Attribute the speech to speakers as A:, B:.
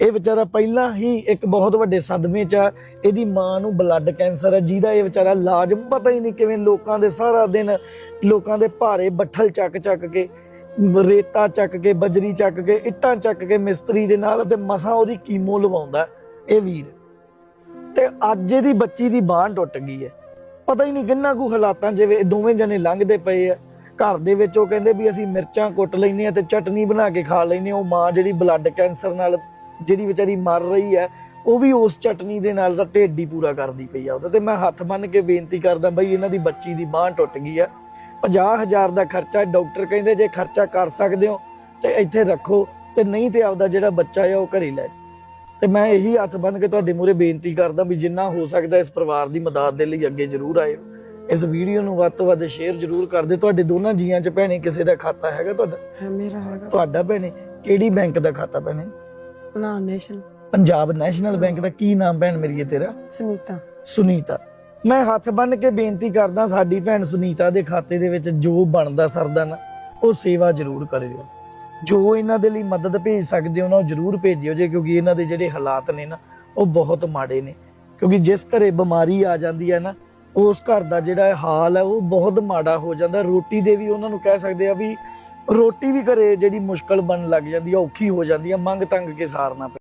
A: ਇਹ ਵਿਚਾਰਾ ਪਹਿਲਾਂ ਹੀ ਇੱਕ ਬਹੁਤ ਵੱਡੇ ਸਦਮੇ 'ਚ ਆ। ਇਹਦੀ ਮਾਂ ਨੂੰ ਬਲੱਡ ਕੈਂਸਰ ਹੈ ਜਿਹਦਾ ਇਹ ਵਿਚਾਰਾ ਇਲਾਜ ਪਤਾ ਹੀ ਨਹੀਂ ਕਿਵੇਂ ਲੋਕਾਂ ਦੇ ਸਾਰਾ ਦਿਨ ਲੋਕਾਂ ਦੇ ਭਾਰੇ ਬੱਠਲ ਚੱਕ ਚੱਕ ਕੇ, ਰੇਤਾ ਚੱਕ ਕੇ, ਬਜਰੀ ਚੱਕ ਕੇ, ਇੱਟਾਂ ਚੱਕ ਕੇ ਮਿਸਤਰੀ ਦੇ ਨਾਲ ਤੇ ਮਸਾਂ ਉਹਦੀ ਕੀਮੋ ਲਵਾਉਂਦਾ। ਇਹ ਵੀਰ। ਤੇ ਅੱਜ ਇਹਦੀ ਬੱਚੀ ਦੀ ਬਾਂਹ ਟੁੱਟ ਗਈ ਹੈ। ਪਤਾ ਹੀ ਨਹੀਂ ਕਿੰਨਾ ਕੁ ਹਾਲਾਤਾਂ ਜਿਵੇਂ ਦੋਵੇਂ ਜਣੇ ਲੰਘਦੇ ਪਏ ਆ। ਘਰ ਦੇ ਵਿੱਚ ਉਹ ਕਹਿੰਦੇ ਵੀ ਅਸੀਂ ਮਿਰਚਾਂ ਕੁੱਟ ਲੈਨੇ ਆ ਤੇ ਚਟਨੀ ਬਣਾ ਕੇ ਖਾ ਲੈਨੇ ਆ ਉਹ ਮਾਂ ਜਿਹੜੀ ਬਲੱਡ ਕੈਂਸਰ ਨਾਲ ਜਿਹੜੀ ਵਿਚਾਰੀ ਮਰ ਰਹੀ ਹੈ ਉਹ ਵੀ ਉਸ ਚਟਨੀ ਦੇ ਨਾਲ ਦਾ ਢਿੱਡ ਹੀ ਪੂਰਾ ਕਰਦੀ ਪਈ ਆ। ਉਹਦਾ ਤੇ ਮੈਂ ਹੱਥ ਬੰਨ ਕੇ ਬੇਨਤੀ ਕਰਦਾ ਬਈ ਇਹਨਾਂ ਦੀ ਬੱਚੀ ਦੀ ਬਾਂਹ ਟੁੱਟ ਗਈ ਆ। 50000 ਦਾ ਖਰਚਾ ਡਾਕਟਰ ਕਹਿੰਦੇ ਜੇ ਖਰਚਾ ਕਰ ਸਕਦੇ ਹੋ ਤੇ ਇੱਥੇ ਰੱਖੋ ਤੇ ਨਹੀਂ ਤੇ ਆਪਦਾ ਜਿਹੜਾ ਬੱਚਾ ਆ ਉਹ ਘਰੇ ਲੈ। ਤੇ ਮੈਂ ਇਹੀ ਹੱਥ ਬੰਨ ਕੇ ਤੁਹਾਡੇ ਮੂਹਰੇ ਬੇਨਤੀ ਕਰਦਾ ਵੀ ਜਿੰਨਾ ਹੋ ਸਕਦਾ ਇਸ ਪਰਿਵਾਰ ਦੀ ਮਦਦ ਦੇ ਲਈ ਅੱਗੇ ਜ਼ਰੂਰ ਆਇਓ। ਇਸ ਵੀਡੀਓ ਨੂੰ ਵੱਧ ਤੋਂ ਵੱਧ ਸ਼ੇਅਰ ਜ਼ਰੂਰ ਕਰ ਦਿਓ। ਤੁਹਾਡੇ ਦੋਨਾਂ ਜੀਆਂ 'ਚ ਭੈਣੇ ਕਿਸੇ ਦਾ ਖਾਤਾ ਹੈਗਾ ਤੁਹਾਡਾ?
B: ਹੈ ਮੇਰਾ ਹੈਗਾ।
A: ਤੁਹਾਡਾ ਭੈਣੇ ਕਿਹੜੀ ਬੈਂਕ ਦਾ ਖਾਤਾ ਭੈਣੇ?
B: ਨਾ ਨੇਸ਼ਨ
A: ਪੰਜਾਬ ਨੈਸ਼ਨਲ ਬੈਂਕ ਦਾ ਕੀ ਨਾਮ ਭੈਣ ਮੇਰੀ ਹੈ ਤੇਰਾ?
B: ਸੁਨੀਤਾ।
A: ਸੁਨੀਤਾ। ਮੈਂ ਹੱਥ ਬੰਨ ਕੇ ਬੇਨਤੀ ਕਰਦਾ ਸਾਡੀ ਭੈਣ ਸੁਨੀਤਾ ਦੇ ਖਾਤੇ ਦੇ ਵਿੱਚ ਜੋ ਬਣਦਾ ਸਰਦਾ ਨਾ ਉਹ ਸੇਵਾ ਜ਼ਰੂਰ ਕਰਿਓ। ਜੋ ਇਹਨਾਂ ਦੇ ਲਈ ਮਦਦ ਭੇਜ ਸਕਦੇ ਹੋ ਨਾ ਉਹ ਜ਼ਰੂਰ ਭੇਜਿਓ ਜੇ ਕਿਉਂਕਿ ਇਹਨਾਂ ਦੇ ਜਿਹੜੇ ਹਾਲਾਤ ਨੇ ਨਾ ਉਹ ਬਹੁਤ ਮਾੜੇ ਨੇ। ਕਿਉਂਕਿ ਜਿਸ ਘਰੇ ਬਿਮਾਰੀ ਆ ਜਾਂਦੀ ਹੈ ਨਾ ਉਸ ਘਰ ਦਾ ਜਿਹੜਾ ਹਾਲ ਹੈ, ਉਹ ਬਹੁਤ ਮਾੜਾ ਹੋ ਜਾਂਦਾ। ਰੋਟੀ ਦੇ ਵੀ ਉਹਨਾਂ ਨੂੰ ਕਹਿ ਸਕਦੇ ਆ ਵੀ ਰੋਟੀ ਵੀ ਘਰੇ ਜਿਹੜੀ ਮੁਸ਼ਕਲ ਬਣਨ ਲੱਗ ਜਾਂਦੀ ਆ, ਔਖੀ ਹੋ ਜਾਂਦੀ ਆ ਮੰਗ ਤੰਗ ਕੇ ਸਾਰਨਾ ਪੈਂਦਾ